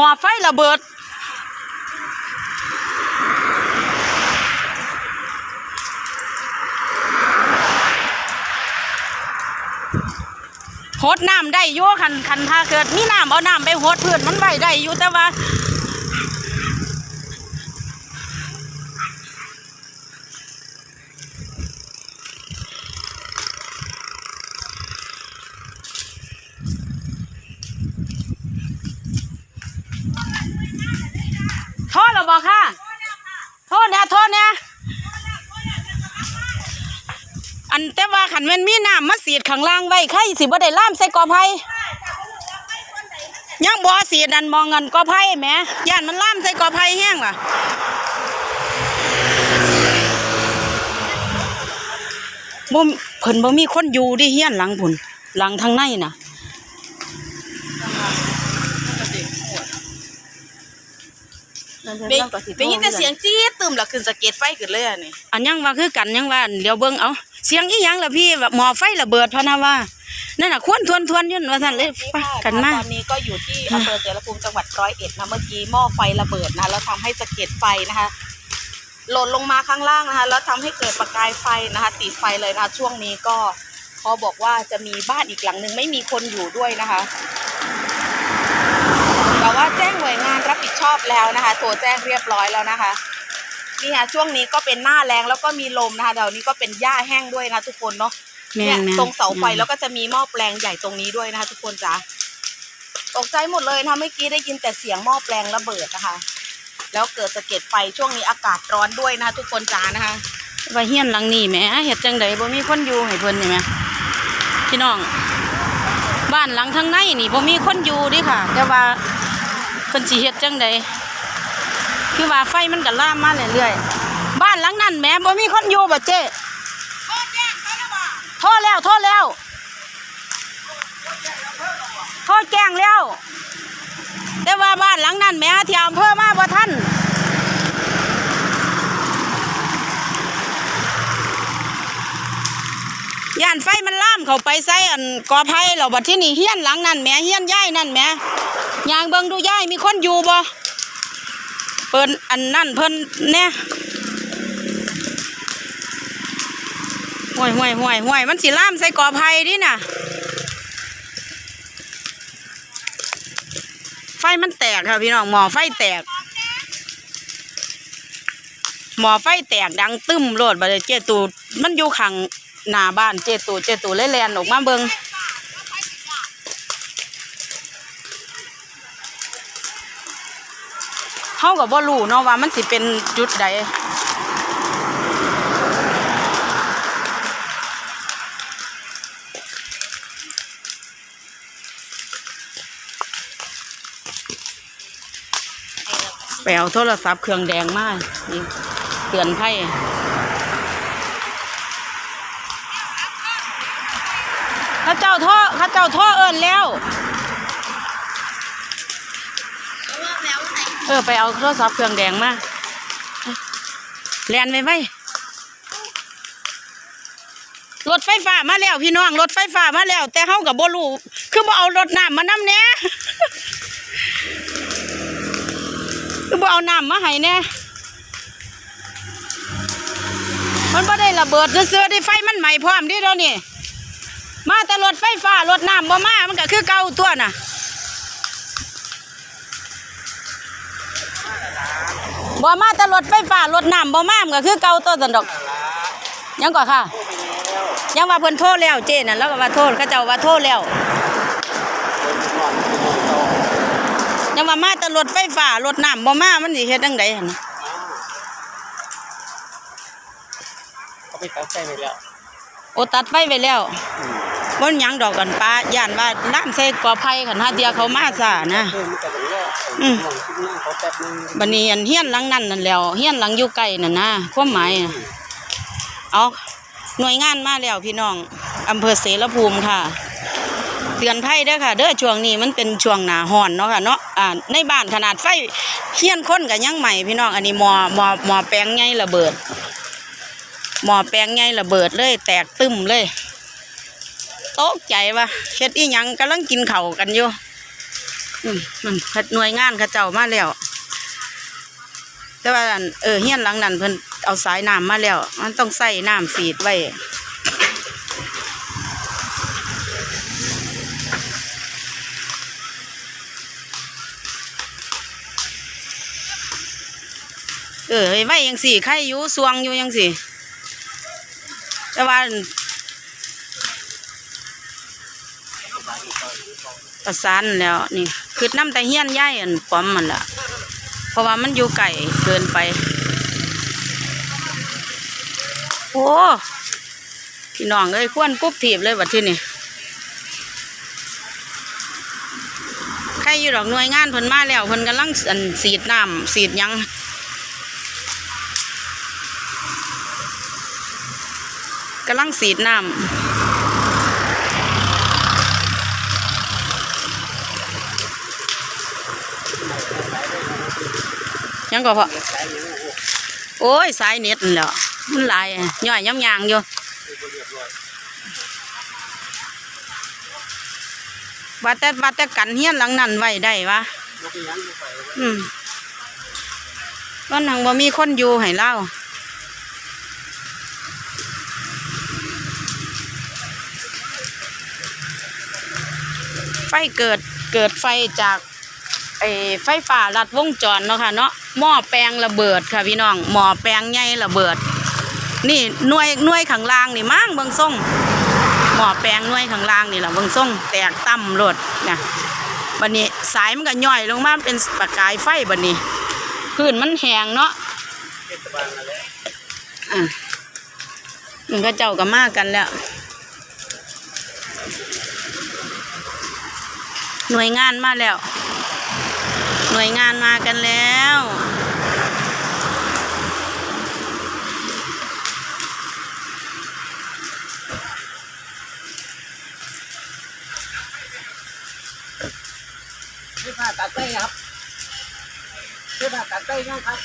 หมอไฟระเบิดโหดน้ำได้อยู่คันคันถ้าเกิดมีน้ำเอาน้ำไปโหดพื้นมันไหวได้อยู่แต่ว่า โทษเราบอกค่ะ โทษนะโทษนะอันแต่ว่าขันแมันมีน้ำมาสี ดข้างล่างไว้ใครสิบ่ได้ล่ามใส่กอไผ่ยังบ่สีดันมองเงินกอไผ่แหมย่านมันล่ามใส่กอไผ่แห้งล่ะบ่เพิ่นบ่มีคนอยู่ดิเฮียนหลังพุ่นหลังทางในน่ะ ได้ได้ยินแต่เสียงจี๊ดตึมแล้วขึ้นสะเก็ดไฟขึ้นเลยอะนี่อันยังว่าคือกันยังว่าเดี๋ยวเบิ่งเอาเสียงอีหยังล่ะพี่แบบหมอไฟระเบิดพะนะว่านั่นน่ะควรทวนทวนๆอยุ่นว่าซั่นเลยไปกันมาตอนนี้ก็อยู่ที่อำเภอเสรภูมิจังหวัดร้อยเอ็ดนะเมื่อกี้หม้อไฟระเบิดนะแล้วทำให้สะเก็ดไฟนะคะหล่นลงมาข้างล่างนะคะ แล้วทำให้เกิดประกายไฟนะคะติดไฟเลยนะคะช่วงนี้ก็เขาบอกว่าจะมีบ้านอีกหลังหนึ่งไม่มีคนอยู่ด้วยนะคะ แต่ว่าแจ้งหน่วยงานรับผิดชอบแล้วนะคะ โทรแจ้งเรียบร้อยแล้วนะคะนี่ค่ะช่วงนี้ก็เป็นหน้าแรงแล้วก็มีลมนะคะเดี๋ยวนี้ก็เป็นหญ้าแห้งด้วยนะทุกคนเนาะแม่เนี่ยนแม่นตรงเสาไฟแล้วก็จะมีหม้อแปลงใหญ่ตรงนี้ด้วยนะคะ ทุกคนจ้ะตกใจหมดเลยนะเมื่อกี้ได้ยินแต่เสียงหม้อแปลงระเบิดนะคะ แล้วเกิดสะเก็ดไฟช่วงนี้อากาศร้อนด้วยนะคะทุกคนจ้านะคะว่าเฮียนหลังนี้แหมเฮ็ดจังไดบ่มีคนอยู่ให้เพิ่นนี่แหมพี่น้อง บ้านหลังทางในนี่บ่มีคนอยู่เดิค่ะ แต่ว่า เพิ่นสิเฮ็ดจังไดคือว่าไฟมันก็ลามมาเรื่อยๆบ้านหลังนั้นแหมบ่มีคนอยู่บ่เจ้โทษแล้วโทษแล้วโทษแจ้งแล้วแต่ว่าบ้านหลังนั้นแหมที่อำเภอมาบ่ทันย่านไฟมันล่ามเข้าไปใส่อันกอไผ่เราบัดที่นี่เฮียนหลังนั่นแม่เฮียนย่ายนั่นแม่ ยางเบิงดูย่ายมีคนอยู่บ่เปิ้นอันนั่นเพิ่นเนี่ยห่วยห่วยห่วยห่วยมันสิล่ามใส่กอไผ่ดิน่ะ ไฟมันแตกค่ะพี่น้องหมอไฟแตก หมอไฟแตกดังตึ้มโลดบัดเจตูมันอยู่ข้างหน้าบ้านเจตูเจตูเลยแลนออกมาเบิง เฮาก็บ่รู้เนาะว่ามันสิเป็นจุดใดไปเอาโทรศัพท์เครื่องแดงมานี่เตือนภัยข้าเจ้าท่อข้าเจ้าท่อเอิญแล้ว เออ ไปเอาโทรศัพท์เครื่องแดงมาแลนไปไว้รถไฟฟ้ามาแล้วพี่น้องรถไฟฟ้ามาแล้ว แต่เฮากับบ่รู้คือบ่เอารถน้ำมานำแหน่คือบ่เอาน้ำมาให้แหน่มันบ่ได้ระเบิดซื่อได้ไฟมันไหม้พร้อมดิเดี๋ยวนี้มาแต่รถไฟฟ้ารถน้ำบ่มามันก็คือเก่าตัวน่ะ บ่มาแต่รถไฟฟ้ารถน้ำบ่มามันก็คือเก่าตัวสันดอก ยังก่อนค่ะ ยังว่าเพิ่นโทษแล้วเจนั่นแล้วก็ว่าโทษเขาเจ้าว่าโทษแล้ว ยังว่ามาแต่รถไฟฟ้ารถน้ำบ่มามันสิเฮ็ดจังไดหั่นเขาไปตัดใจไปแล้ว โอตัดไฟไว้แล้ว บ่หยังดอกกันป้าย่านว่าน้ำใส่กอไผ่คันหาเดียเขามาซ่านะ เพิ่มมันก็ต้องรออืมมองคิดหน้าเขาแป๊บนึงบันนี้อันเฮียนหลังนั่นนั่นแหล้วเฮียนหลังอยู่ไกลนั่นนะความหมายน่ะเอาหน่วยงานมาแล้วพี่น้องอำเภอเสรภูมิค่ะเตือนภัยเด้อค่ะ เด้อช่วงนี้มันเป็นช่วงหนาฮ้อนเนาะค่ะเนาะอ่าในบ้านขนาดไฟเฮียนคนกับยังใหม่พี่น้องอันนี้หมอหมอหมอแปลงใหญ่ระเบิด หมอแปลงใหญ่ระเบิดเลย แตกตึมเลย ตกใจว่าเฮ็ดอีหยังกำลังกินเข้ากันอยู่มันขาหน่วยงานเขาเจ้ามาแล้ว แต่ว่าเออเฮียนหลังนั้นเพิ่นเอาสายน้ำมาแล้ว มันต้องใส่น้ำสีดไว้เออไว้ยังสี่ไข่อยู่สวงอยู่ยังสี่ แต่ว่าอัน ประสานแล้วนี่คือน้ำแต่เฮี้ยนย่ายอันปอมมันละเพราะว่ามันอยู่ไกลเกินไป โอ้พี่น้องเอ้ยควนกุ๊บถีบเลยบัดที่นี่ใครอยู่ดอกหน่วยงานเพิ่นมาแล้วเพิ่นกำลังอันสีดน้ำสีดยังกำลังสีดน้ำ ยังก็พอโอ้ยสายเน็ตนั่นแหล้วมันหลายย่อยย้ำยางอยู่ว่าแต่ว่าแต่กันเฮียนหลังนั้นไว้ได้วะอืมวันหังบ่มีคนอยู่ให้เล่าไฟเกิดเกิดไฟจากไอ้ไฟฟ้าลัดวงจรเนาะค่ะเนาะ หม้อแปลงระเบิดค่ะพี่น้องหม้อแปลงใหญ่ระเบิด นี่หน่วยหน่วยข้างล่างนี่มั่งเบิ่งส่งหม้อแปลงหน่วยข้างล่างนี่แหละเบิ่งส่งแตกต่ำรดนะบัดนี้สายมันก็ย่อยลงมาเป็นประกายไฟบัดนี้พื้นมันแหงเนาะอะมันก็เจ้าก็มากันแล้ว หน่วยงานมาแล้ว หน่วยงานมากันแล้ว ตัดไส้ครับเทศบาลตัดไส้ยังครับ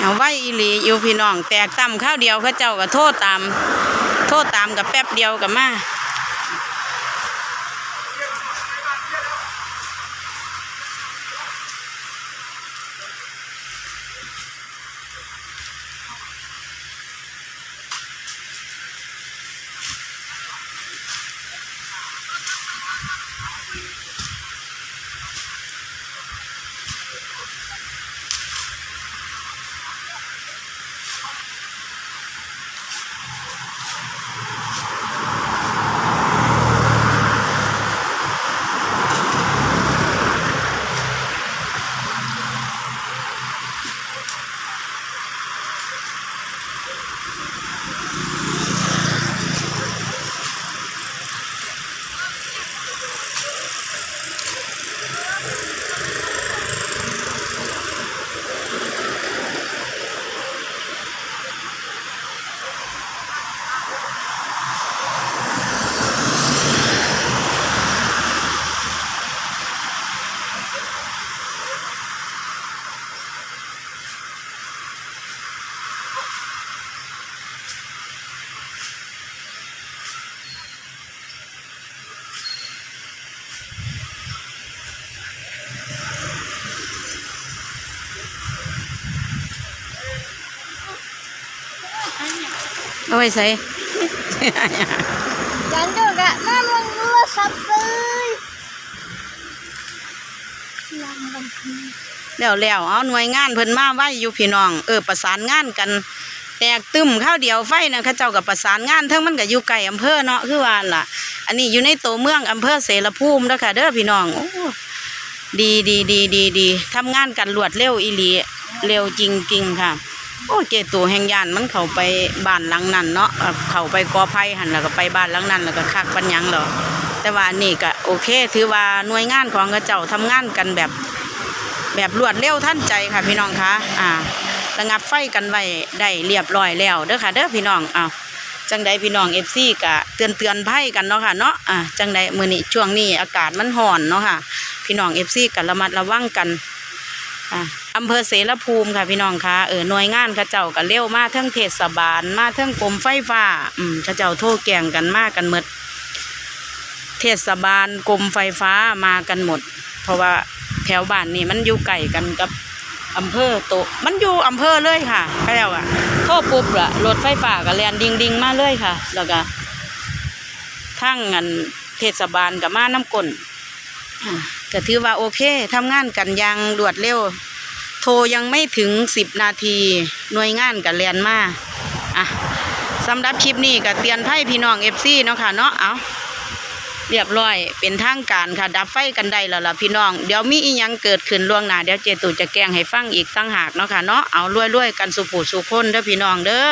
เอาไว้อีหลีอยู่พี่น้อง แตกต่ำข้าวเดียวเขาเจ้าก็โทษตาม โทษตามกับแป๊บเดียวกับมา เอาไว้ใส่ Jangan juga, memang dua sampai. แล้วแล้วเอาหน่วยงานเพิ่นมาไว้อยู่พี่น้องเออประสานงานกัน แตกตึมข้าวเดียวไฟนะเขาเจ้ากับประสานงานเทั้งมันก็อยู่ไกลอำเภอเนาะคือว่าล่ะ อันนี้อยู่ในตัวเมืองอำเภอเสรภูมิเด้อค่ะเด้อพี่น้องโอ้ดีดีดีดีดีทำงานกันรวดเร็วอีหลีเร็วจริงจริงๆค่ะ โอ้เจตัวแห่งยานมันเข้าไปบ้านหลังนั้นเนาะเข้าไปกอไผ่หันแล้วก็ไปบ้านหลังนั้นแล้วก็คักปัญญังเหรอแต่ว่านี่ก็โอเค ถือว่าหน่วยงานของเขาเจ้าทำงานกันแบบ แบบรวดเร็วทันใจค่ะพี่น้องคะอ่าระงับไฟกันไว้ได้เรียบร้อยแล้วเด้อค่ะเด้อพี่น้องอ้าวจังใดพี่น้องเอฟซีกะเตือนเตือนภัยกันเนาะค่ะเนาะอ่าจังใดมื้อนี้ช่วงนี้อากาศมันร้อนเนาะค่ะ พี่น้องเอฟซีกะระมัดระวังกันอะ อำเภอเสรภูมิค่ะพี่น้องคะเออหน่วยงานเขาเจ้าก็เร็วมาเทั้งเทศบาลมาเทั้งกรมไฟฟ้า อืมเขาเจ้าโทรแก่งกันมากกันหมด เทศบาลกรมไฟฟ้ามากันหมด เพราะว่าแถวบ้านนี่มันอยู่ไกลกันกับอำเภอโตมันอยู่อำเภอเลยค่ะเขาเจ้าอะโทรปุ๊บละรถไฟฟ้าก็แล่นดิงดิงมาเลยค่ะ แล้วก็ทั้งอันเทศบาลกับมาน้ำกลนอะก็ถือว่าโอเคทำงานกันยังรวดเร็ว ทรยังไม่ถึงสิบนาที หน่วยงานกับเรียนมาอะสำหรับคลิปนี้ก็เตือนไพ่พี่น้องเอฟซีเนาะค่ะเนาะเอาเรียบร้อยเป็นทางการค่ะ ดับไฟกันได้แล้วล่ะพี่น้อง เดี๋ยวมีอีหยังเกิดขึ้นล่วงหน้าเดี๋ยวเจตูจะแกงให้ฟังอีกตั้งหากเนาะค่ะเนาะเอารวยๆกันสุผูสุคนเด้อพี่น้องเด้อ